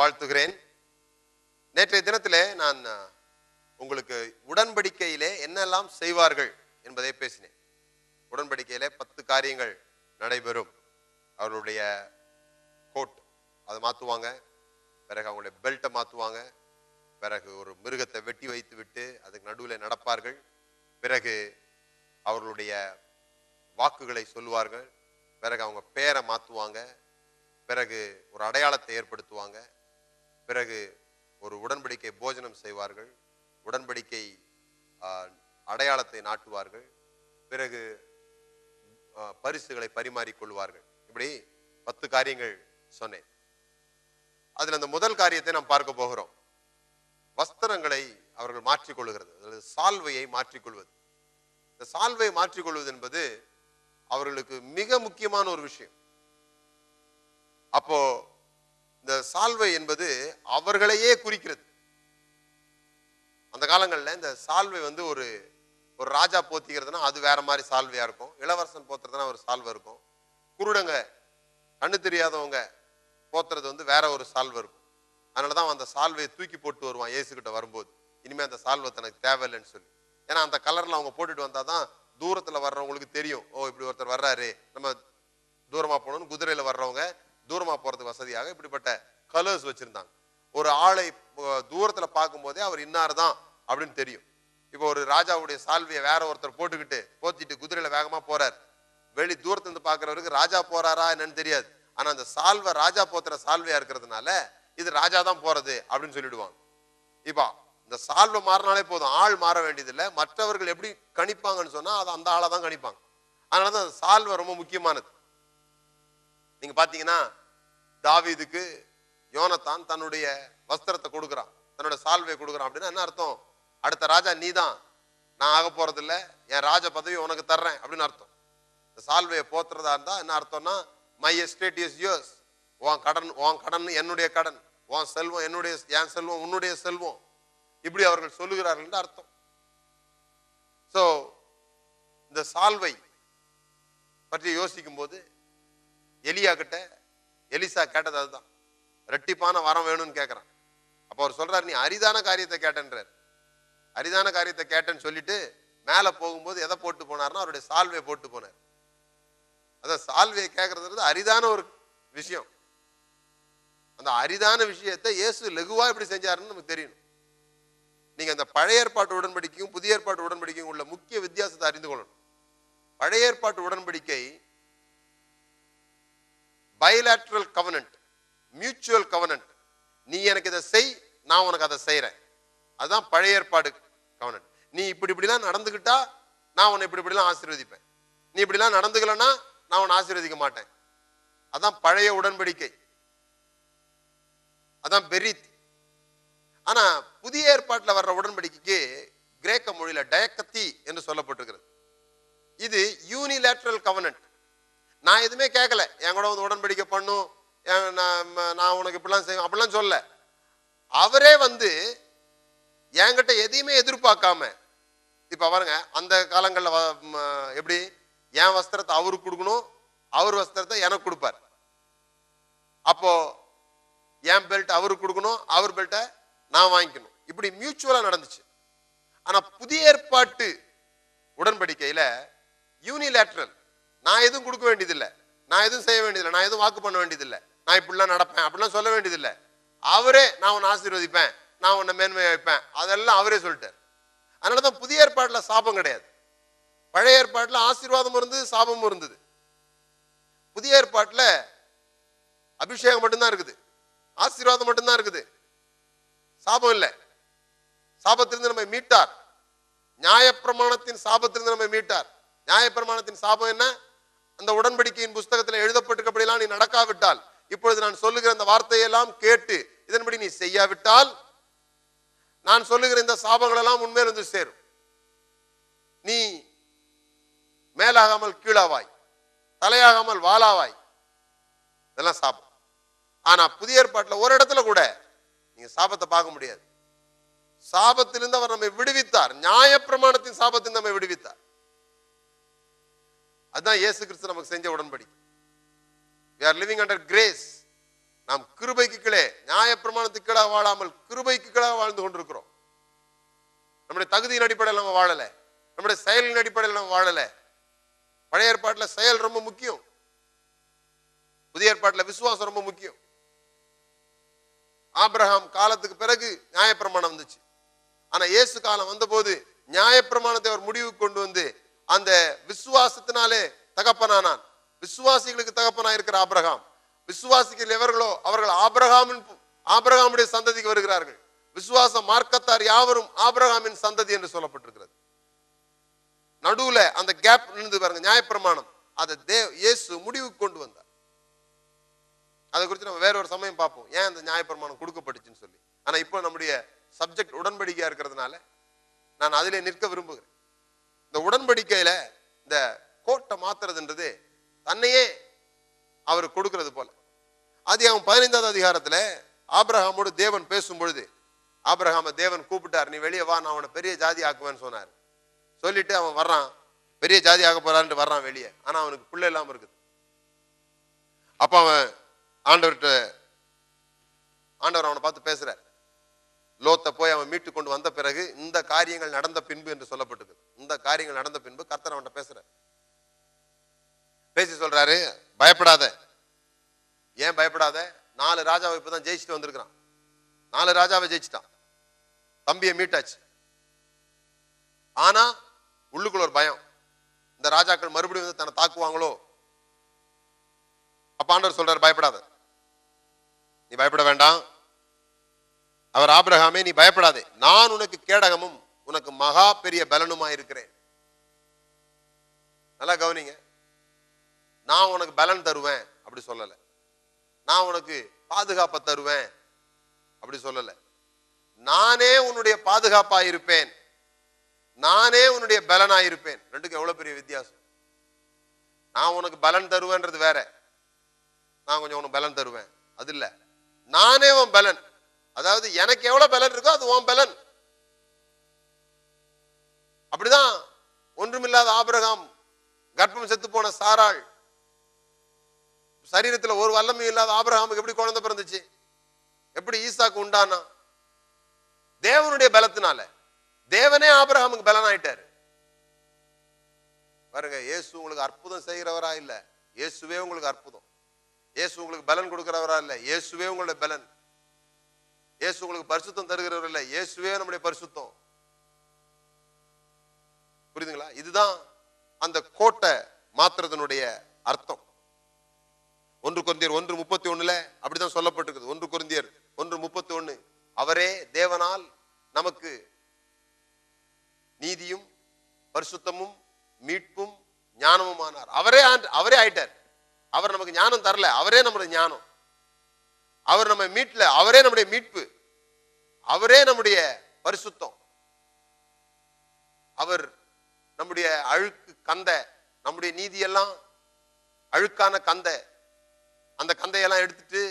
வாழ்த்துகிறேன். நேற்றைய தினத்திலே நான் உங்களுக்கு உடன்படிக்கையிலே என்னெல்லாம் செய்வார்கள் என்பதை பேசினேன். உடன்படிக்கையிலே பத்து காரியங்கள் நடைபெறும். அவர்களுடைய கோட் அதை மாற்றுவாங்க பிறகு அவங்களுடைய பெல்ட்டை மாற்றுவாங்க பிறகு ஒரு மிருகத்தை வெட்டி வைத்து விட்டு அதுக்கு நடுவில் நடப்பார்கள். பிறகு அவர்களுடைய வாக்குகளை சொல்லுவார்கள். பிறகு அவங்க பேரை மாற்றுவாங்க பிறகு ஒரு அடையாளத்தை ஏற்படுத்துவாங்க. பிறகு ஒரு உடன்படிக்கை போஜனம் செய்வார்கள். உடன்படிக்கை அடையாளத்தை நாட்டுவார்கள். பிறகு பரிசுகளை பரிமாறிக்கொள்வார்கள். இப்படி பத்து காரியங்கள் சொன்னேன். அதில் அந்த முதல் காரியத்தை நாம் பார்க்க போகிறோம். வஸ்திரங்களை அவர்கள் மாற்றிக்கொள்கிறது. அதாவது சால்வையை மாற்றிக்கொள்வது. இந்த சால்வையை மாற்றிக்கொள்வது என்பது அவர்களுக்கு மிக முக்கியமான ஒரு விஷயம். அப்போ இந்த சால்வை என்பது அவர்களையே குறிக்கிறது. அந்த காலங்களில் இந்த சால்வை வந்து ஒரு ஒரு ராஜா போத்திக்கிறதுனா அது வேற மாதிரி சால்வையா இருக்கும். இளவரசன் போத்துறதுனா ஒரு சால்வை இருக்கும். குருடங்க கண்ணு தெரியாதவங்க போத்துறது வந்து வேற ஒரு சால்வை இருக்கும். அதனால தான் அந்த சால்வையை தூக்கி போட்டு வருவான் ஏசுக்கிட்ட வரும்போது. இனிமேல் அந்த சால்வை தனக்கு தேவையில்லைன்னு சொல்லி. ஏன்னா அந்த கலரில் அவங்க போட்டுட்டு வந்தா தான் தூரத்துல வர்றவங்களுக்கு தெரியும். ஓ இப்படி ஒருத்தர் வர்றாரு. நம்ம தூரமா போகணும்னு குதிரையில வர்றவங்க தூரமா போகிறதுக்கு வசதியாக இப்படிப்பட்ட கலர்ஸ் வச்சிருந்தாங்க. ஒரு ஆளை தூரத்தில் பார்க்கும்போதே அவர் இன்னார் தான் அப்படின்னு தெரியும். இப்போ ஒரு ராஜாவுடைய சால்வியை வேற ஒருத்தர் போட்டுக்கிட்டு போத்திட்டு குதிரையில வேகமா போகிறார் வெளி தூரத்துல இருந்து பார்க்கறவருக்கு ராஜா போறாரா என்னன்னு தெரியாது. ஆனா அந்த சால்வை ராஜா போத்துற சால்வையா இருக்கிறதுனால இது ராஜா தான் போறது அப்படின்னு சொல்லிடுவாங்க. இப்போ இந்த சால்வை மாறினாலே போதும். ஆள் மாற வேண்டியதில்லை. மற்றவர்கள் எப்படி கணிப்பாங்கன்னு சொன்னா அது அந்த ஆளை தான் கணிப்பாங்க. அதனால தான் அந்த சால்வை ரொம்ப முக்கியமானது. நீங்க பார்த்தீங்கன்னா தாவீதுக்கு யோனத்தான் தன்னுடைய வஸ்திரத்தை கொடுக்குறான். தன்னோட சால்வை கொடுக்குறான். அப்படின்னா என்ன அர்த்தம்? அடுத்த ராஜா நீ தான் நான் ஆக போகிறதில்ல என் ராஜ பதவி உனக்கு தர்றேன். அப்படின்னு அர்த்தம். இந்த சால்வையை போத்துறதா இருந்தால் என்ன அர்த்தம்னா மை எஸ்டேட் இஸ் யோர்ஸ் உன் கடன் உன் கடன் என்னுடைய கடன். உன் செல்வம் என்னுடைய என் செல்வம் உன்னுடைய செல்வம். இப்படி அவர்கள் சொல்லுகிறார்கள் அர்த்தம். ஸோ இந்த சால்வை பற்றி யோசிக்கும் போது எலியா கிட்ட எலிசா கேட்டது அதுதான். ரெட்டிப்பான வரம் வேணும்னு கேட்கறான் அப்போ அவர் சொல்றாரு நீ அரிதான காரியத்தை கேட்டன்றார். அரிதான காரியத்தை கேட்டேன்னு சொல்லிட்டு மேல போகும்போது எதை போட்டு போனார்னா அவருடைய சால்வையை போட்டு போனார். அதான் சால்வையை கேட்கறது அரிதான ஒரு விஷயம். அந்த அரிதான விஷயத்தை இயேசு லகுவா இப்படி செஞ்சாருன்னு நமக்கு தெரியணும் நீங்க அந்த பழைய ஏற்பாட்டு உடன்படிக்கையும் புதிய ஏற்பாட்டு உடன்படிக்கையும் உள்ள முக்கிய வித்தியாசத்தை அறிந்து கொள்ளணும். பழைய ஏற்பாட்டு உடன்படிக்கை பயலாட்ரல் கவனன்ட் மியூச்சுவல் கவனன்ட் நீ எனக்கு இதை செய் நான் உனக்கு அதை செய்கிறேன் அதுதான் பழைய ஏற்பாடு கவனன்ட் நீ இப்படி இப்படிலாம் நடந்துக்கிட்டா நான் உன்னை இப்படி இப்படிலாம் ஆசீர்வதிப்பேன். நீ இப்படிலாம் நடந்துக்கலன்னா நான் உன்னை ஆசீர்வதிக்க மாட்டேன். அதான் பழைய உடன்படிக்கை. அதான் பெரித். ஆனால் புதிய ஏற்பாட்டில் வர்ற உடன்படிக்கைக்கு கிரேக்க மொழியில டயக்கத்தி என்று சொல்லப்பட்டிருக்கிறது. இது யூனிலேட்ரல் கவனன்ட் நான் எதுவுமே கேட்கல என் கூட வந்து உடன்படிக்கை பண்ணும். நான் நான் உனக்கு இப்படிலாம் செய்வேன் அப்படிலாம் சொல்ல. அவரே வந்து என்கிட்ட எதையுமே எதிர்பார்க்காம இப்ப பாருங்க அந்த காலங்களில் எப்படி? என் வஸ்திரத்தை அவருக்கு கொடுக்கணும் அவர் வஸ்திரத்தை எனக்கு கொடுப்பார். அப்போ என் பெல்ட் அவருக்கு கொடுக்கணும் அவர் பெல்ட்டை நான் வாங்கிக்கணும். இப்படி மியூச்சுவலாக நடந்துச்சு. ஆனால் புதிய ஏற்பாட்டு உடன்படிக்கையில் யூனிலேட்ரல் நான் எதுவும் கொடுக்க வேண்டியதில்லை. நான் எதுவும் செய்ய வேண்டியதில்லை. நான் எதுவும் வாக்கு பண்ண வேண்டியதில்லை. நான் இப்படிலாம் நடப்பேன் அப்படிலாம் சொல்ல வேண்டியதில்லை. அவரே நான் உன்னை ஆசீர்வதிப்பேன். நான் உன்னை மேன்மை வைப்பேன். அதெல்லாம் அவரே சொல்லிட்டார். அதனால தான் புதிய ஏற்பாட்டில் சாபம் கிடையாது. பழைய ஏற்பாட்டில் ஆசீர்வாதம் இருந்தது சாபமும் இருந்தது. புதிய ஏற்பாட்டில் அபிஷேகம் மட்டும்தான் இருக்குது. ஆசீர்வாதம் மட்டும்தான் இருக்குது. சாபம் இல்லை. சாபத்திலிருந்து நம்மை மீட்டார். நியாயப்பிரமாணத்தின் சாபத்திலிருந்து நம்மை மீட்டார். நியாயப்பிரமாணத்தின் சாபம் என்ன? அந்த உடன்படிக்கையின் புஸ்தகத்தில் எழுதப்பட்டிருக்கப்படியெல்லாம் நீ நடக்காவிட்டால் இப்பொழுது நான் சொல்லுகிற அந்த வார்த்தையெல்லாம் கேட்டு இதன்படி நீ செய்யாவிட்டால் நான் சொல்லுகிற இந்த சாபங்கள் எல்லாம் உண்மையில் வந்து சேரும். நீ மேலாகாமல் கீழாவாய் தலையாகாமல் வாலாவாய் இதெல்லாம் சாபம். ஆனா புதிய ஏற்பாட்டில் ஒரு இடத்துல கூட நீங்க சாபத்தை பார்க்க முடியாது. சாபத்திலிருந்து அவர் நம்மை விடுவித்தார். நியாயப்பிரமாணத்தின் சாபத்திலிருந்து நம்மை விடுவித்தார். அதுதான் இயேசு கிறிஸ்து நமக்கு செஞ்ச உடன்படிக்கை we are living under நாம் கிருபைக்கு கீழே நியாயப்பிரமாணத்துக்கு கீழே வாழாமல் கிருபைக்கு கீழே வாழ்ந்து கொண்டிருக்கிறோம். நம்முடைய தகுதியின் அடிப்படையில் நம்ம வாழல. நம்முடைய செயலின் அடிப்படையில் நம்ம வாழல. பழைய ஏற்பாட்டில் செயல் ரொம்ப முக்கியம். புதிய ஏற்பாட்டில் விசுவாசம் ரொம்ப முக்கியம். ஆப்ரஹாம் காலத்துக்கு பிறகு நியாயப்பிரமாணம் வந்துச்சு. ஆனா இயேசு காலம் வந்தபோது நியாயப்பிரமாணத்தை அவர் முடிவுக்கு கொண்டு வந்து அந்த விசுவாசத்தினாலே தகப்பனானான் விசுவாசிகளுக்கு தகப்பனா இருக்கிற ஆபிரகாம். விசுவாசிகள் எவர்களோ அவர்கள் ஆபிரகாமின் ஆபிரகாமுடைய சந்ததிக்கு வருகிறார்கள். விசுவாச மார்க்கத்தார் யாவரும் ஆபிரகாமின் சந்ததி என்று சொல்லப்பட்டிருக்கிறது. நடுவுல அந்த கேப் நின்று பாருங்க நியாயப்பிரமாணம். அதை தேவ் இயேசு முடிவுக்கு கொண்டு வந்தார். அதை குறித்து நம்ம வேற ஒரு சமயம் பார்ப்போம். ஏன் அந்த நியாயப்பிரமாணம் கொடுக்கப்பட்டுச்சுன்னு சொல்லி. ஆனா இப்போ நம்முடைய சப்ஜெக்ட் உடன்படிக்கையா இருக்கிறதுனால நான் அதிலே நிற்க விரும்புகிறேன். இந்த உடன்படிக்கையில இந்த கோட்டை மாத்துறதுன்றது தன்னையே அவர் கொடுக்கறது போல. அது அவன் பதினைந்தாவது அதிகாரத்துல ஆபிரகாமோடு தேவன் பேசும் பொழுது ஆபிரகாம தேவன் கூப்பிட்டார் நீ வெளியே வா நான் அவனை பெரிய ஜாதி ஆக்குவேன்னு சொன்னார். சொல்லிட்டு அவன் வர்றான். பெரிய ஜாதி ஆக போறான்ட்டு வர்றான் வெளியே. ஆனா அவனுக்கு பிள்ளை இல்லாம இருக்குது. அப்ப அவன் ஆண்டவர்கிட்ட ஆண்டவர் அவனை பார்த்து பேசுறாரு. லோத்தை போய் அவன் மீட்டு கொண்டு வந்த பிறகு இந்த காரியங்கள் நடந்த பின்பு என்று சொல்லப்பட்டது. இந்த காரியங்கள் நடந்த பின்பு கர்த்தர் அவன்கிட்ட பேசுற பேசி சொல்றாரு பயப்படாத. ஏன் பயப்படாத? நாலு ராஜாவை இப்பதான் ஜெயிச்சுட்டு வந்திருக்கிறான். நாலு ராஜாவை ஜெயிச்சிட்டான். தம்பியை மீட்டாச்சு. ஆனா உள்ளுக்குள்ள ஒரு பயம். இந்த ராஜாக்கள் மறுபடியும் வந்து தன்னை தாக்குவாங்களோ? அப்பாண்டவர் சொல்றாரு பயப்படாத. நீ பயப்பட வேண்டாம். அவர் ஆபிரகாமே நீ பயப்படாதே. நான் உனக்கு கேடகமும் உனக்கு மகா பெரிய பலனுமா இருக்கிறேன். நல்லா கவனிங்க. நான் உனக்கு பலன் தருவேன் அப்படி சொல்லல. நான் உனக்கு பாதுகாப்பை தருவேன் அப்படி சொல்லல. நானே உன்னுடைய பாதுகாப்பா இருப்பேன். நானே உன்னுடைய பலனா இருப்பேன். ரெண்டுக்கும் எவ்வளவு பெரிய வித்தியாசம்? நான் உனக்கு பலன் தருவேன்றது வேற. நான் கொஞ்சம் உனக்கு பலன் தருவேன். அது இல்ல. நானே உன் பலன். அதாவது எனக்கு எவ்வளவு பலன் இருக்கோ அது உன் பலன். அப்படிதான் ஒன்றுமில்லாத ஆபிரகாம் கர்ப்பம் செத்து போன சாராள். சரீரத்துல ஒரு வல்லமையும் இல்லாத ஆபிரகாமுக்கு எப்படி குழந்தை பிறந்துச்சு? எப்படி ஈசாக்கு உண்டானா? தேவனுடைய பலத்தினால. தேவனே ஆபிரகாமுக்கு பலன் ஆயிட்டாரு பாருங்க இயேசு உங்களுக்கு அற்புதம் செய்கிறவரா இல்ல? இயேசுவே உங்களுக்கு அற்புதம். இயேசு உங்களுக்கு பலன் கொடுக்கிறவரா இல்ல? இயேசுவே உங்களுடைய பலன். இயேசு உங்களுக்கு பரிசுத்தம் தருகிறவர் இல்ல. இயேசுவே நம்முடைய பரிசுத்தம். புரியுதுங்களா? இதுதான் அந்த கோட்டை மாத்துறதனுடைய அர்த்தம். ஒன்று குருந்தியர் ஒன்று முப்பத்தி ஒண்ணுல அப்படிதான் சொல்லப்பட்டிருக்குது. ஒன்று குருந்தியர் ஒன்று முப்பத்தி ஒண்ணு அவரே தேவனால் நமக்கு நீதியும் பரிசுத்தமும் மீட்பும் ஞானமுமானார். அவரே ஆண்டு- அவரே ஆயிட்டார். அவர் நமக்கு ஞானம் தரல. அவரே நம்முடைய ஞானம். அவர் நம்ம மீட்ல அவரே நம்முடைய மீட்பு. அவரே நம்முடைய பரிசுத்தம். அவர் நம்முடைய அழுக்கு கந்த நம்முடைய நீதியெல்லாம் அழுக்கான கந்த. அந்த கந்தையெல்லாம் எடுத்துட்டு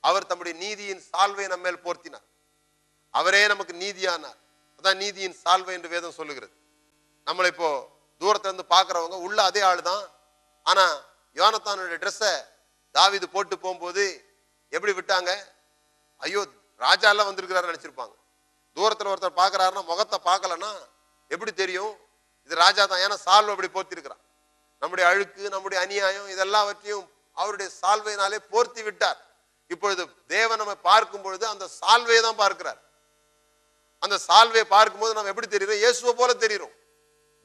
அவர் தம்முடைய நீதியின் சால்வை நம்ம மேல் போர்த்தினார். அவரே நமக்கு நீதியானார். அதான் நீதியின் சால்வை என்று வேதம் சொல்லுகிறது. நம்மளை இப்போ தூரத்துல இருந்து பார்க்கறவங்க உள்ள அதே ஆள் தான் ஆனா யோனத்தானுடைய ட்ரெஸ்ஸை தாவிது போட்டு போகும்போது எப்படி விட்டாங்க? ஐயோ ராஜா எல்லாம் வந்திருக்கிறாரு நினைச்சிருப்பாங்க. தூரத்தில் ஒருத்தர் பார்க்கறாருன்னா முகத்தை பார்க்கலன்னா எப்படி தெரியும்? இது ராஜா தான். ஏன்னா சால்வை அப்படி போர்த்திருக்கிறான் நம்முடைய அழுக்கு நம்முடைய அநியாயம் இதெல்லாவற்றையும் அவருடைய சால்வையினாலே போர்த்தி விட்டார். இப்பொழுது தேவன் நம்ம பார்க்கும் பொழுது அந்த சால்வையை தான் பார்க்கிறார். அந்த சால்வையை பார்க்கும்போது நம்ம எப்படி தெரியுறோம்? இயேசுவை போல தெரியுறோம்.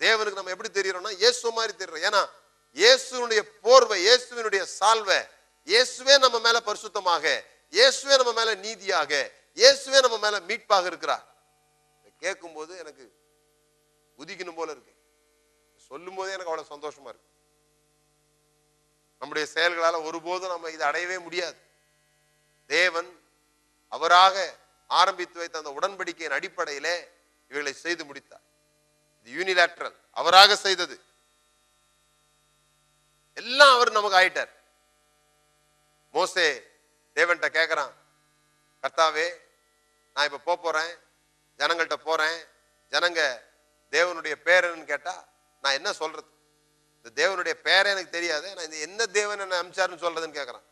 தேவனுக்கு நம்ம எப்படி தெரியுறோம்னா இயேசுவ மாதிரி தெரியுறோம். ஏன்னா இயேசுனுடைய போர்வை இயேசுவினுடைய சால்வை இயேசுவே நம்ம மேல பரிசுத்தமாக இயேசுவே நம்ம மேல நீதியாக இயேசுவே நம்ம மேல மீட்பாக இருக்கிறார். கேட்கும் போது எனக்கு உதிக்கணும் போல இருக்கு. சொல்லும் போதே எனக்கு அவ்வளவு சந்தோஷமா இருக்கு. நம்முடைய செயல்களால ஒருபோதும் நம்ம இதை அடையவே முடியாது. தேவன் அவராக ஆரம்பித்து வைத்த அந்த உடன்படிக்கையின் அடிப்படையிலே இவைகளை செய்து முடித்தார். இது யூனிலேட்ரல் அவராக செய்தது. எல்லாம் அவர் நமக்கு ஆயிட்டார். மோசே தேவன்கிட்ட கேட்குறான் கர்த்தாவே நான் இப்போ போக போறேன் ஜனங்கள்கிட்ட போறேன் ஜனங்க தேவனுடைய பேர் என்னன்னு கேட்டா நான் என்ன சொல்றது? இந்த தேவனுடைய பேரை எனக்கு தெரியாது நான் இந்த என்ன தேவன் என்ன அமிச்சாருன்னு சொல்றதுன்னு கேட்குறான்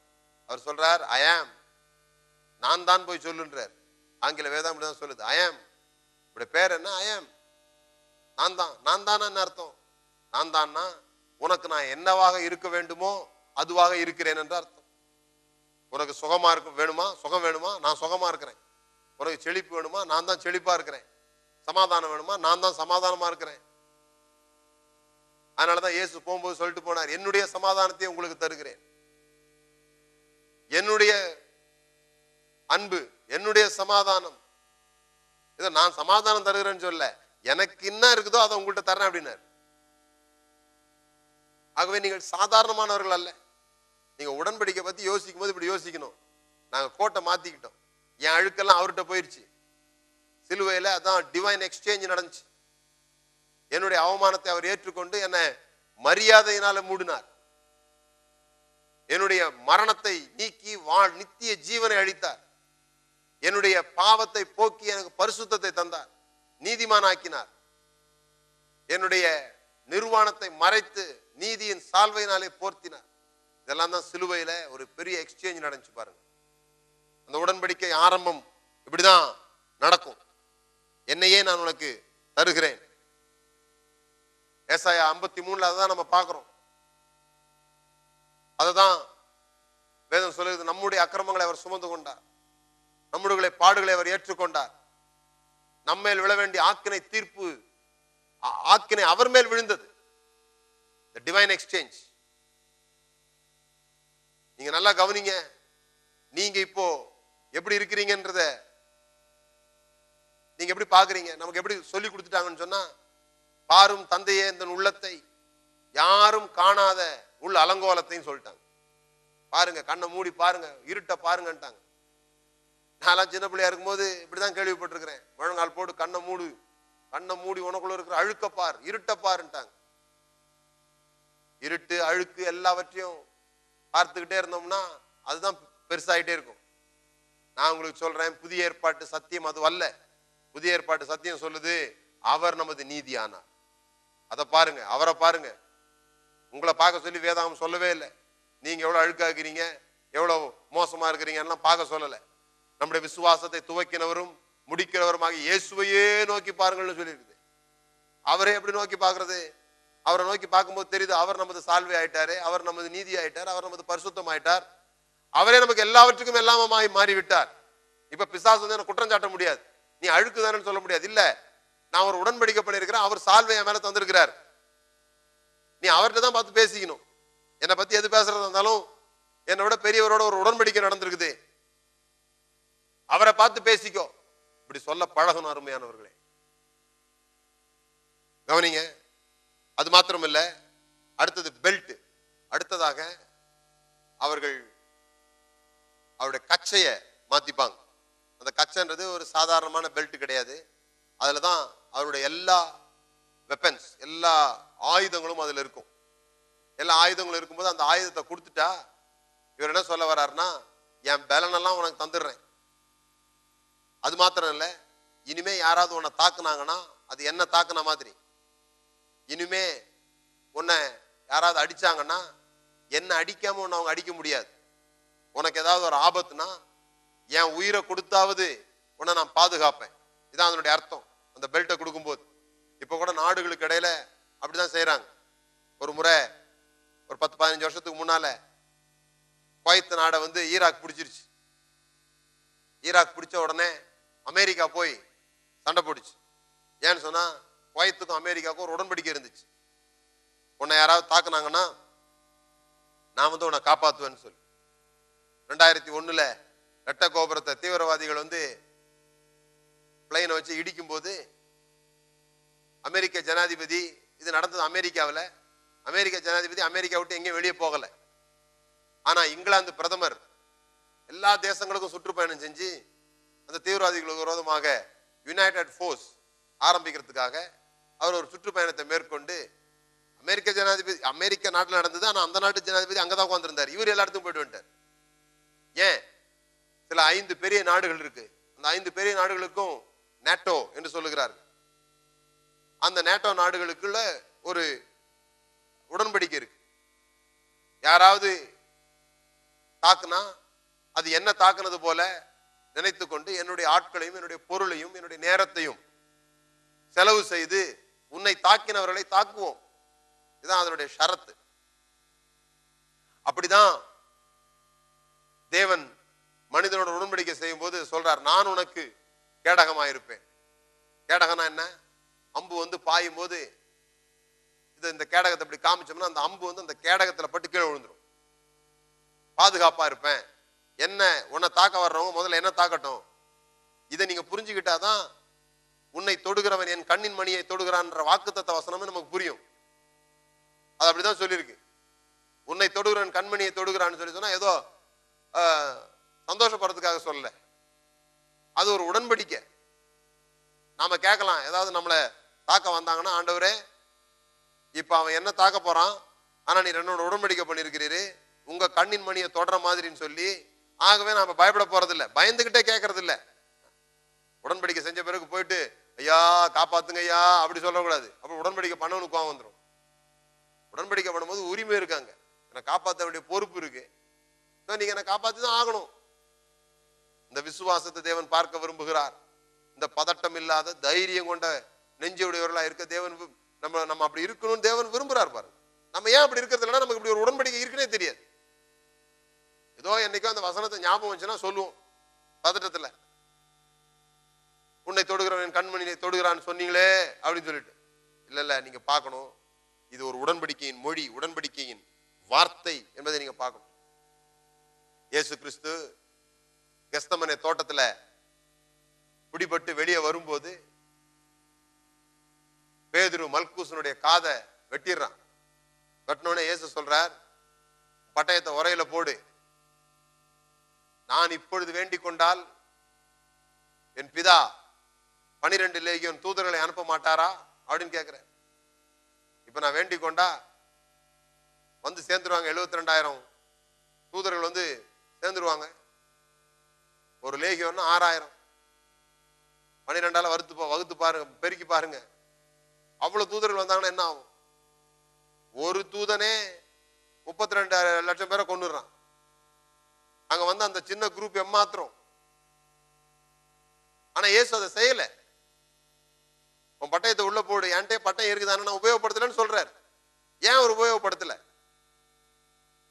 அவர் சொல்கிறார் ஐ ஆம் நான் தான் போய் சொல்லுன்றார். ஆங்கில வேதம் இப்படி தான் சொல்லுது ஐ ஆம் இப்படி பேர் என்ன? ஐ ஆம் நான் தான். நான் தானா என்ன அர்த்தம்? நான் தான்னா? உனக்கு நான் என்னவாக இருக்க வேண்டுமோ அதுவாக இருக்கிறேன் என்று அர்த்தம். உனக்கு சுகமா இருக்க வேணுமா? சுகம் வேணுமா? நான் சுகமா இருக்கிறேன். உனக்கு செழிப்பு வேணுமா? நான் தான் செழிப்பா இருக்கிறேன். சமாதானம் வேணுமா? நான் தான் சமாதானமா இருக்கிறேன். அதனால தான் இயேசு போகும்போது சொல்லிட்டு போனார் என்னுடைய சமாதானத்தை உங்களுக்கு தருகிறேன். என்னுடைய அன்பு என்னுடைய சமாதானம். இதை நான் சமாதானம் தருகிறேன்னு சொல்ல எனக்கு என்ன இருக்குதோ அதை உங்கள்கிட்ட தரேன் அப்படின்னாரு. ஆகவே நீங்கள் சாதாரணமானவர்கள் அல்ல. நீங்க உடன்படிக்கை பத்தி யோசிக்கும் போது இப்படி யோசிக்கணும். நாங்க கோட்டை மாத்திக்கிட்டோம். என் அழுக்கெல்லாம் அவர்கிட்ட போயிடுச்சு சிலுவையில் அதான் டிவைன் எக்ஸ்சேஞ்ச் நடந்துச்சு. என்னுடைய அவமானத்தை அவர் ஏற்றுக்கொண்டு என்னை மரியாதையினால மூடினார். என்னுடைய மரணத்தை நீக்கி வாழ் நித்திய ஜீவனை அழித்தார். என்னுடைய பாவத்தை போக்கி எனக்கு பரிசுத்தத்தை தந்தார். நீதிமானாக்கினார். என்னுடைய நிர்வாணத்தை மறைத்து நீதியின் சால்வையினாலே போர்த்தினார். இதெல்லாம் தான் சிலுவையில ஒரு பெரிய எக்ஸ்சேஞ்ச் நடந்துச்சு பாருங்க. அந்த உடன்படிக்கை ஆரம்பம் இப்படிதான் நடக்கும். என்னையே நான் உனக்கு தருகிறேன். ஏசாயா ஐம்பத்தி மூணுல அதான் நம்ம பார்க்கிறோம். அதுதான் வேதம் சொல்லுது நம்முடைய அக்கிரமங்களை அவர் சுமந்து கொண்டார். நம்முடைய பாடுகளை அவர் ஏற்றுக்கொண்டார். நம்மேல் விழ வேண்டிய ஆக்கினை தீர்ப்பு ஆக்கினை அவர் மேல் விழுந்தது. டிவைன் எக்ஸ்சேஞ்ச் நீங்க நல்லா கவனிங்க. நீங்க இப்போ எப்படி இருக்கிறீங்கன்றத நீங்க எப்படி பாக்குறீங்க? நமக்கு எப்படி சொல்லி கொடுத்துட்டாங்கன்னு சொன்னா பாரும் தந்தையே இந்த உள்ளத்தை யாரும் காணாத உள்ள அலங்கோலத்தையும் சொல்லிட்டாங்க. பாருங்க கண்ணை மூடி பாருங்க இருட்ட பாருங்கன்ட்டாங்க. நான்லாம் சின்ன பிள்ளையா இருக்கும்போது இப்படிதான் கேள்விப்பட்டிருக்கிறேன். முழங்கால் போட்டு கண்ணை மூடு. கண்ணை மூடி உனக்குள்ள இருக்கிற அழுக்க பார் இருட்ட பாருன்ட்டாங்க. இருட்டு அழுக்கு எல்லாவற்றையும் பார்த்துக்கிட்டே இருந்தோம்னா அதுதான் பெருசாயிட்டே இருக்கும். நான் உங்களுக்கு சொல்றேன் புதிய ஏற்பாட்டு சத்தியம் அது அல்ல. புதிய ஏற்பாட்டு சத்தியம் சொல்லுது அவர் நமது நீதியானார். அதை பாருங்க அவரை பாருங்க. உங்களை பார்க்க சொல்லி வேதாகம் சொல்லவே இல்லை. நீங்க எவ்வளவு அழுக்காக்குறீங்க எவ்வளோ எவ்வளவு மோசமா இருக்கிறீங்கலாம் பார்க்க சொல்லலை. நம்முடைய விசுவாசத்தை துவக்கினவரும் முடிக்கிறவருமாக இயேசுவையே நோக்கி பாருங்கள்னு சொல்லியிருக்குது. அவரே எப்படி நோக்கி பார்க்கறது? அவரை நோக்கி பார்க்கும்போது தெரியுது அவர் நமது சால்வை ஆயிட்டாரு அவர் நமது நீதி ஆயிட்டார் அவர் நமது பரிசுத்தம் ஆயிட்டார். அவரே நமக்கு எல்லாவற்றுக்கும் எல்லாமமாய் மாறிவிட்டார். இப்ப பிசாசு வந்து என்ன குற்றம் சாட்ட முடியாது. நீ அழுக்குதானு சொல்ல முடியாது. இல்ல நான் ஒரு உடன்படிக்கை பண்ணியிருக்கிறேன் அவர் சால்வை என் மேல தந்திருக்கிறார். நீ அவர்கிட்ட தான் பார்த்து பேசிக்கணும். என்னை பத்தி எது பேசுறதா இருந்தாலும் என்னை விட பெரியவரோட ஒரு உடன்படிக்கை நடந்திருக்குது. அவரை பார்த்து பேசிக்கோ. இப்படி சொல்ல பழகணும் அருமையானவர்களே. கவனிங்க அது மாத்திரமில்ல அடுத்தது பெல்ட் அடுத்ததாக அவர்கள் அவருடைய கச்சையை மாத்திப்பாங்க. அந்த கச்சைன்றது ஒரு சாதாரணமான பெல்ட் கிடையாது. அதில் தான் அவருடைய எல்லா வெப்பன்ஸ் எல்லா ஆயுதங்களும் அதில் இருக்கும். எல்லா ஆயுதங்களும் இருக்கும்போது அந்த ஆயுதத்தை கொடுத்துட்டா இவர் என்ன சொல்ல வர்றாருன்னா என் பலனெல்லாம் உனக்கு தந்துடுறேன். அது மாத்திரம் இல்லை இனிமே யாராவது உன்னை தாக்குனாங்கன்னா அது என்ன தாக்குன மாதிரி. இனிமே உன்னை யாராவது அடித்தாங்கன்னா என்னை அடிக்காம உன்னை அவங்க அடிக்க முடியாது. உனக்கு ஏதாவது ஒரு ஆபத்துனா என் உயிரை கொடுத்தாவது உன்னை நான் பாதுகாப்பேன். இதான் அதனுடைய அர்த்தம். அந்த பெல்ட்டை கொடுக்கும்போது. இப்போ கூட நாடுகளுக்கு இடையில அப்படிதான் செய்கிறாங்க ஒரு முறை ஒரு பத்து பதினஞ்சு வருஷத்துக்கு முன்னால குவைத் நாடை வந்து ஈராக் பிடிச்சிருச்சு. ஈராக் பிடிச்ச உடனே அமெரிக்கா போய் சண்டை போட்டுச்சு. ஏன்னு சொன்னால் குவைத்துக்கும் அமெரிக்காவுக்கும் ஒரு உடன்படிக்கை இருந்துச்சு. உன்னை யாராவது தாக்குனாங்கன்னா நான் வந்து உன்னை காப்பாற்றுவேன்னு சொல்லி. ரெண்டாயிரத்தி ஒன்றில் ரெட்ட கோபுரத்தை தீவிரவாதிகள் வந்து பிளைனை வச்சு இடிக்கும் போது அமெரிக்க ஜனாதிபதி இது நடந்தது அமெரிக்காவில். அமெரிக்க ஜனாதிபதி அமெரிக்கா விட்டு எங்கேயும் வெளியே போகலை. ஆனால் இங்கிலாந்து பிரதமர் எல்லா தேசங்களுக்கும் சுற்றுப்பயணம் செஞ்சு அந்த தீவிரவாதிகளுக்கு விரோதமாக யுனைடெட் ஃபோர்ஸ் ஆரம்பிக்கிறதுக்காக அவர் ஒரு சுற்றுப்பயணத்தை மேற்கொண்டு அமெரிக்க ஜனாதிபதி அமெரிக்க நாட்டில் நடந்தது ஆனால் அந்த நாட்டு ஜனாதிபதி அங்கதான் உட்காந்துருந்தார் இவர் எல்லா இடத்துக்கும் போயிட்டு வந்துட்டார். ஏன்? சில ஐந்து பெரிய நாடுகள் இருக்கு. அந்த ஐந்து பெரிய நாடுகளுக்கும் நேட்டோ என்று சொல்லுகிறார்கள். அந்த நேட்டோ நாடுகளுக்குள்ள ஒரு உடன்படிக்கை இருக்கு. யாராவது தாக்குனா அது என்ன தாக்குனது போல நினைத்து கொண்டு என்னுடைய ஆட்களையும் என்னுடைய பொருளையும் என்னுடைய நேரத்தையும் செலவு செய்து உன்னை தாக்கினவர்களை தாக்குவோம். இதுதான் அதனுடைய ஷரத்து. அப்படிதான் தேவன் மனிதனோட உடன்படிக்கை செய்யும் போது சொல்றார் நான் உனக்கு கேடகமா இருப்பேன் கேடகம்னா என்ன? அம்பு வந்து பாயும் போது இது இந்த கேடகத்தை இப்படி காமிச்சோம்னா அந்த அம்பு வந்து அந்த கேடகத்துல பட்டு கீழே விழுந்துரும். பாதுகாப்பா இருப்பேன். என்ன உன்னை தாக்க வர்றவங்க முதல்ல என்ன தாக்கட்டும்? இதை நீங்க புரிஞ்சுக்கிட்டாதான் உன்னை தொடுகிறவன் என் கண்ணின் மணியை தொடுகிறான்ற வாக்குத்தத்த வசனமே நமக்கு புரியும். அது அப்படிதான் சொல்லியிருக்கு. உன்னை தொடுகிறவன் கண்மணியை தொடுகிறான்னு சொல்லி சொன்னா ஏதோ சந்தோஷப்படுறதுக்காக சொல்லல. அது ஒரு உடன்படிக்கை. நாம கேட்கலாம். ஏதாவது நம்மளை தாக்க வந்தாங்கன்னா ஆண்டவரே இப்போ அவன் என்ன தாக்க போறான்? ஆனா நீ என்னோட உடன்படிக்கை பண்ணியிருக்கிறீரு. உங்க கண்ணின் மணியை தொடர மாதிரின்னு சொல்லி ஆகவே நாம பயப்பட போறது இல்ல பயந்துகிட்டே கேட்கறது உடன்படிக்கை செஞ்ச பிறகு போயிட்டு ஐயா காப்பாத்துங்க ஐயா அப்படி சொல்லக்கூடாது. அப்புறம் உடன்படிக்கை பண்ணவனுக்கு கோவம் வந்துடும் உடன்படிக்கை பண்ணும்போது உரிமை இருக்காங்க என்னை காப்பாற்ற வேண்டிய பொறுப்பு இருக்கு. So, நீங்க என்னை காப்பாத்தி தான் ஆகணும். இந்த விசுவாசத்தை தேவன் பார்க்க விரும்புகிறார். இந்த பதட்டம் இல்லாத தைரியம் கொண்ட நெஞ்சுடையவர்களா இருக்க தேவன் நம்ம நம்ம அப்படி இருக்கணும்னு தேவன் விரும்புறார் பாருங்க. நம்ம ஏன் அப்படி இருக்கிறது இல்லைன்னா நமக்கு இப்படி ஒரு உடன்படிக்கை இருக்குன்னே தெரியாது. ஏதோ என்னைக்கோ அந்த வசனத்தை ஞாபகம் வந்துச்சுன்னா சொல்லுவோம். பதட்டத்துல. உன்னை தொடுகிறவன் கண்மணியை தொடுகிறான்னு சொன்னீங்களே அப்படின்னு சொல்லிட்டு. இல்லை இல்லை நீங்க பார்க்கணும். இது ஒரு உடன்படிக்கையின் மொழி உடன்படிக்கையின் வார்த்தை என்பதை நீங்க பார்க்கணும். இயேசு கிறிஸ்து கெஸ்தமனை தோட்டத்துல பிடிபட்டு வெளியே வரும்போது பேதுரு மல்கூசனுடைய காதை வெட்டிடுறான். வெட்டினோடனே இயேசு சொல்றார் பட்டயத்தை உரையில போடு. நான் இப்பொழுது வேண்டிக் கொண்டால் என் பிதா பனிரெண்டு லேகியம் தூதர்களை அனுப்ப மாட்டாரா அப்படின்னு கேட்கிறேன் இப்ப நான் வேண்டிக் கொண்டா வந்து சேர்ந்துருவாங்க எழுபத்தி ரெண்டாயிரம் தூதர்கள் வந்து சேர்ந்துருவாங்க. ஒரு லேகியம்னா ஆறாயிரம். பன்னிரெண்டால வறுத்து பா- வகுத்து பாருங்க பெருக்கி பாருங்க. அவ்வளவு தூதர்கள் வந்தாங்கன்னா என்ன ஆகும்? ஒரு தூதனே முப்பத்தி ரெண்டு லட்சம் பேரை கொண்டுடுறான் அங்க வந்து அந்த சின்ன குரூப் எம்மாத்திரம் ஆனா இயேசு அதை செய்யலை. உன் பட்டயத்தை உள்ள போடு என்கிட்ட பட்டயம் இருக்குதான்னு நான் உபயோகப்படுத்தலன்னு சொல்றாரு. ஏன் அவர் உபயோகப்படுத்தல?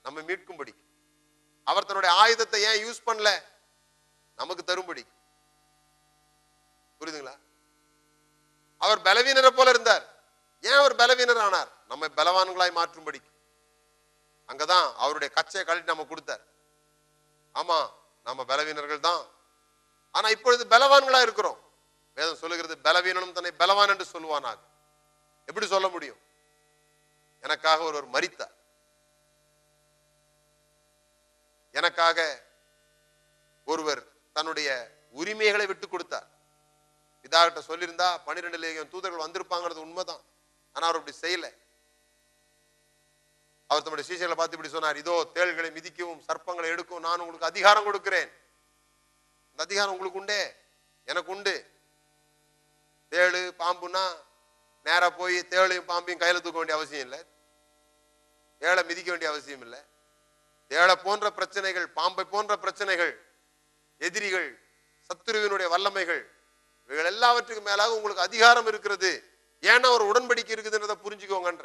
நம்ம மீட்கும்படி அவர் தன்னுடைய ஆயுதத்தை ஏன் யூஸ் பண்ணல? நமக்கு தரும்படி. புரியுதுங்களா? அவர் பலவீனரை போல இருந்தார். ஏன் அவர் பலவீனர் ஆனார் நம்மை பலவான்களாய் மாற்றும்படி அங்கதான் அவருடைய கச்சையை கழட்டி நம்ம கொடுத்தார். ஆமா நம்ம பலவீனர்கள் தான் ஆனா இப்பொழுது பலவான்களா இருக்கிறோம். வேதம் சொல்லுகிறது பலவீனனும் தன்னை பலவான் என்று சொல்லுவானாக. எப்படி சொல்ல முடியும்? எனக்காக ஒருவர் மறித்தார் எனக்காக ஒருவர் தன்னுடைய உரிமைகளை விட்டு கொடுத்தார். பிதாகிட்ட சொல்லியிருந்தா பன்னிரெண்டு லேகியம் தூதர்கள் வந்திருப்பாங்கிறது உண்மைதான். ஆனா அவர் அப்படி செய்யல. அவர் தன்னுடைய சீசர்களை பார்த்து இப்படி சொன்னார் இதோ தேள்களை மிதிக்கவும் சர்ப்பங்களை எடுக்கவும் நான் உங்களுக்கு அதிகாரம் கொடுக்கிறேன். இந்த அதிகாரம் உங்களுக்கு உண்டே? எனக்கு உண்டு. தேளு பாம்புன்னா நேரா போய் தேளையும் பாம்பையும் கையில் தூக்க வேண்டிய அவசியம் இல்லை. தேளை மிதிக்க வேண்டிய அவசியம் இல்லை. தேளை போன்ற பிரச்சனைகள் பாம்பை போன்ற பிரச்சனைகள் எதிரிகள் சத்துருவினுடைய வல்லமைகள் இவைகள் எல்லாவற்றுக்கும் மேலாக உங்களுக்கு அதிகாரம் இருக்கிறது. ஏன்னா ஒரு உடன்படிக்கை இருக்குதுன்றதை புரிஞ்சுக்கோங்கன்ற.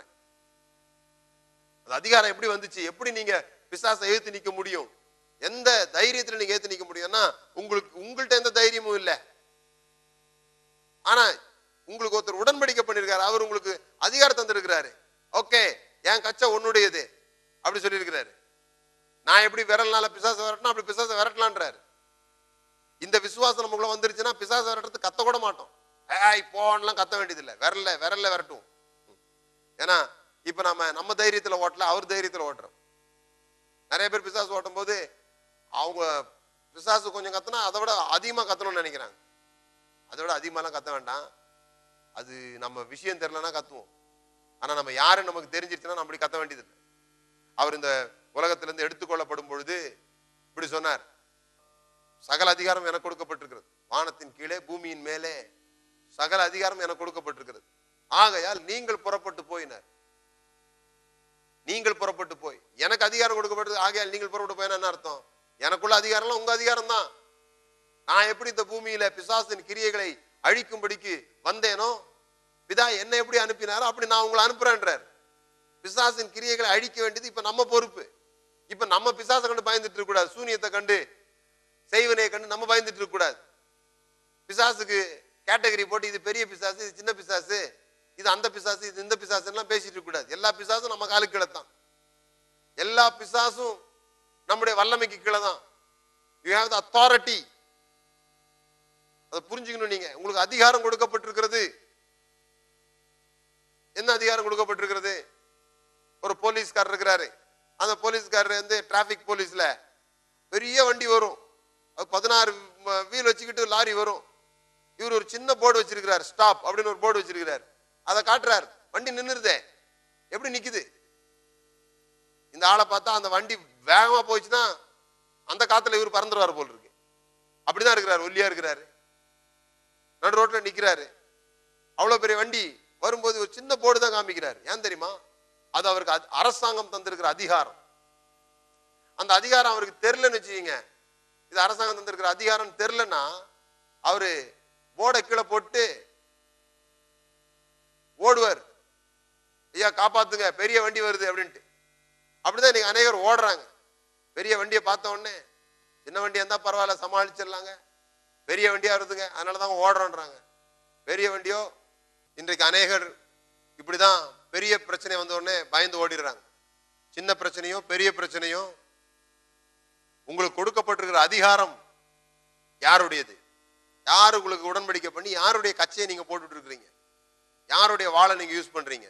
அது அதிகாரம் எப்படி வந்துச்சு? எப்படி நீங்க பிசாசை ஏத்து நிக்க முடியும்? எந்த தைரியத்துல நீங்க ஏத்து நிக்க முடியும்னா உங்களுக்கு உங்கள்கிட்ட எந்த தைரியமும் இல்லை. ஆனா உங்களுக்கு ஒருத்தர் உடன்படிக்கை பண்ணிருக்காரு. அவர் உங்களுக்கு அதிகாரம் தந்திருக்கிறாரு. ஓகே என் கச்சை உன்னுடையது அப்படி சொல்லியிருக்கிறாரு. நான் எப்படி விரல்னால பிசாசை விரட்டினா அப்படி பிசாசை விரட்டலான்றாரு. இந்த விசுவாசம் நமக்குள்ள வந்துருச்சுன்னா பிசாசை விரட்டுறது கத்த கூட மாட்டோம். ஏய் போன்லாம் கத்த வேண்டியதில்லை. விரல்ல விரல்ல விரட்டும் ஏன்னா இப்போ நம்ம நம்ம தைரியத்தில் ஓட்டல அவர் தைரியத்தில் ஓட்டுறோம். நிறைய பேர் பிசாசு ஓட்டும் போது அவங்க பிசாசு கொஞ்சம் கத்துனா அதை விட அதிகமாக கத்தணும்னு நினைக்கிறாங்க. அதோட அதிகமாலாம் கத்த வேண்டாம். அது நம்ம விஷயம் தெரியலன்னா கத்துவோம். ஆனா நம்ம யாருன்னு நமக்கு தெரிஞ்சிருச்சுன்னா நம்ம அப்படி கத்த வேண்டியது அவர் இந்த உலகத்திலிருந்து எடுத்துக்கொள்ளப்படும் பொழுது இப்படி சொன்னார். சகல அதிகாரம் எனக்கு கொடுக்கப்பட்டிருக்கிறது. வானத்தின் கீழே பூமியின் மேலே சகல அதிகாரம் எனக்கு கொடுக்கப்பட்டிருக்கிறது. ஆகையால் நீங்கள் புறப்பட்டு போயினர். நீங்கள் புறப்பட்டு போய். எனக்கு அதிகாரம் கொடுக்கப்பட்டது ஆகையால் நீங்கள் புறப்பட்டு போயினா என்ன அர்த்தம்? எனக்குள்ள அதிகாரம்லாம் உங்க அதிகாரம் தான் நான் எப்படி இந்த பூமியில பிசாசின் கிரியைகளை அழிக்கும்படிக்கு வந்தேனோ பிதா என்னை எப்படி அனுப்பினாரோ அப்படி நான் உங்களை அனுப்புறேன்றார். பிசாசின் கிரியைகளை அழிக்க வேண்டியது இப்ப நம்ம பொறுப்பு. இப்ப நம்ம பிசாசை கண்டு பயந்துட்டு இருக்க கூடாது. சூனியத்தை கண்டு செய்வனையை கண்டு நம்ம பயந்துட்டு இருக்க கூடாது. பிசாசுக்கு கேட்டகரி போட்டு இது பெரிய பிசாசு இது சின்ன பிசாசு இது அந்த பிசாசு இது இந்த பிசாசு எல்லாம் பேசிட்டு கூடாது. எல்லா பிசாசும் நம்ம காலுக்கு தான். எல்லா பிசாசும் நம்முடைய வல்லமைக்கு கீழே தான். யூ ஹாவ் த அத்தாரிட்டி அதை புரிஞ்சுக்கணும் நீங்க. உங்களுக்கு அதிகாரம் கொடுக்கப்பட்டிருக்கிறது. என்ன அதிகாரம் கொடுக்கப்பட்டிருக்கிறது? ஒரு போலீஸ்காரர் இருக்கிறாரு. அந்த போலீஸ்காரர் வந்து டிராபிக் போலீஸ்ல பெரிய வண்டி வரும். அது பதினாறு வீல் வச்சுக்கிட்டு லாரி வரும். இவர் ஒரு சின்ன போர்டு வச்சிருக்கிறார். ஸ்டாப் அப்படின்னு ஒரு போர்டு வச்சிருக்கிறார். அதை காட்டுறார். வண்டி நின்றுதே எப்படி நிக்குது? இந்த ஆளை பார்த்தா அந்த வண்டி வேகமா போச்சுன்னா அந்த காத்துல இவர் பறந்துருவார் போல் இருக்கு. அப்படிதான் இருக்கிறார் ஒல்லியா இருக்கிறாரு. நடு ரோட்ல நிக்கிறாரு. அவ்வளவு பெரிய வண்டி வரும்போது ஒரு சின்ன போர்டு தான் காமிக்கிறாரு. ஏன் தெரியுமா? அது அவருக்கு அரசாங்கம் தந்திருக்கிற அதிகாரம். அந்த அதிகாரம் அவருக்கு தெரிலன்னு வச்சுக்கீங்க. இது அரசாங்கம் தந்திருக்கிற அதிகாரம் தெரிலன்னா அவரு போர்டை கீழே போட்டு ஓடுவார். ஐயா காப்பாத்துங்க. பெரிய வண்டி வருது அப்படின்ட்டு. அப்படிதான் இன்னைக்கு அநேகர் ஓடுறாங்க. பெரிய வண்டியை பார்த்த உடனே சின்ன வண்டியாக இருந்தால் பரவாயில்ல சமாளிச்சிடலாங்க. பெரிய வண்டியா வருதுங்க அதனால தான் ஓடுறோன்றாங்க. பெரிய வண்டியோ இன்றைக்கு அநேகர் இப்படிதான் பெரிய பிரச்சனை வந்த உடனே பயந்து ஓடிடுறாங்க. சின்ன பிரச்சனையோ பெரிய பிரச்சனையோ உங்களுக்கு கொடுக்கப்பட்டிருக்கிற அதிகாரம் யாருடையது? யார் உங்களுக்கு உடன்படிக்கை பண்ணி யாருடைய கச்சையை நீங்க போட்டுட்டு இருக்கிறீங்க யாருடைய வாழை நீங்க யூஸ் பண்றீங்க?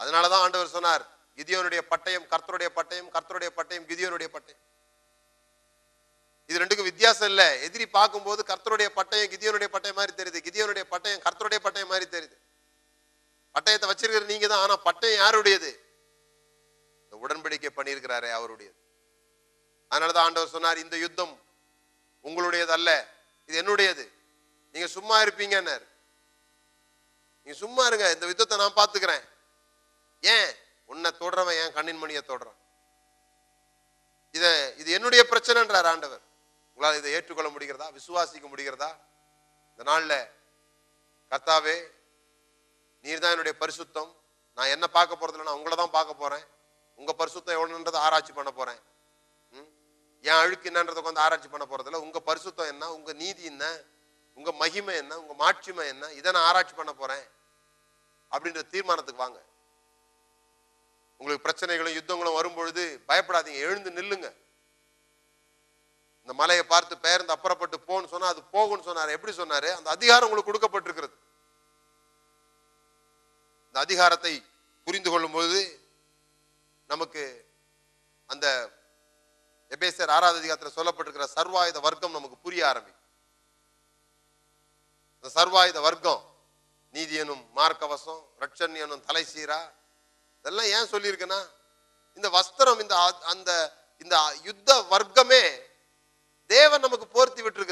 அதனாலதான் ஆண்டவர் சொன்னார் கிதியோனுடைய பட்டயம் கர்த்தருடைய பட்டயம் கர்த்தருடைய பட்டயம் கிதியோனுடைய பட்டயம். இது ரெண்டுக்கும் வித்தியாசம் இல்ல. எதிரி பார்க்கும்போது கர்த்தருடைய பட்டயம் கிதியோனுடைய பட்டயம் மாதிரி தெரியுது. கிதியோனுடைய பட்டயம் கர்த்தருடைய பட்டயம் மாதிரி தெரியுது. பட்டயத்தை வச்சிருக்கிற நீங்க தான். ஆனா பட்டயம் யாருடையது? இந்த உடன்படிக்கை பண்ணியிருக்கிறாரே அவருடையது. அதனாலதான் ஆண்டவர் சொன்னார் இந்த யுத்தம் உங்களுடையது அல்ல இது என்னுடையது. நீங்க சும்மா இருப்பீங்கன்னார். நீங்க சும்மா இருங்க இந்த யுத்தத்தை நான் பாத்துக்கிறேன் ஏன்? உன்னை தொடுறவன் ஏன் கண்ணின் மணியை தொடுறான். இத இது என்னுடைய பிரச்சனைன்றார் ஆண்டவர். உங்களால் இதை ஏற்றுக்கொள்ள முடிகிறதா? விசுவாசிக்க முடிகிறதா? இந்த நாளில் கர்த்தாவே நீர் தான் என்னுடைய பரிசுத்தம். நான் என்ன பார்க்க போகிறது நான் உங்களை தான் பார்க்க போகிறேன் உங்கள் பரிசுத்தம் எவ்வளோன்றதை ஆராய்ச்சி பண்ண போகிறேன் ம்? என் அழுக்கு என்னன்றதை வந்து ஆராய்ச்சி பண்ண போகிறதில்ல உங்கள் பரிசுத்தம் என்ன? உங்கள் நீதி என்ன? உங்கள் மகிமை என்ன? உங்கள் மாட்சிமை என்ன? இதை நான் ஆராய்ச்சி பண்ண போகிறேன் அப்படின்ற தீர்மானத்துக்கு வாங்க. உங்களுக்கு பிரச்சனைகளும் யுத்தங்களும் வரும்பொழுது பயப்படாதீங்க. எழுந்து நில்லுங்க. இந்த மலையை பார்த்து பெயர்ந்து அப்புறப்பட்டு போன்னு சொன்னா அது போகும்னு சொன்னாரு. எப்படி சொன்னாரு? அந்த அதிகாரம் உங்களுக்கு கொடுக்கப்பட்டிருக்கிறது. இந்த அதிகாரத்தை புரிந்து கொள்ளும்போது நமக்கு அந்த எபேசர் ஆறாவது அதிகாரத்தில் சொல்லப்பட்டிருக்கிற சர்வாயுத வர்க்கம் நமக்கு புரிய ஆரம்பிக்கும். இந்த சர்வாயுத வர்க்கம் நீதி எனும் மார்க்கவசம் ரட்சன் எனும் தலை சீரா. இதெல்லாம் ஏன் சொல்லியிருக்கேன்னா இந்த வஸ்திரம் இந்த அந்த இந்த யுத்த வர்க்கமே தேவன் நமக்கு போர்த்தி விட்டுருக்கிறார்.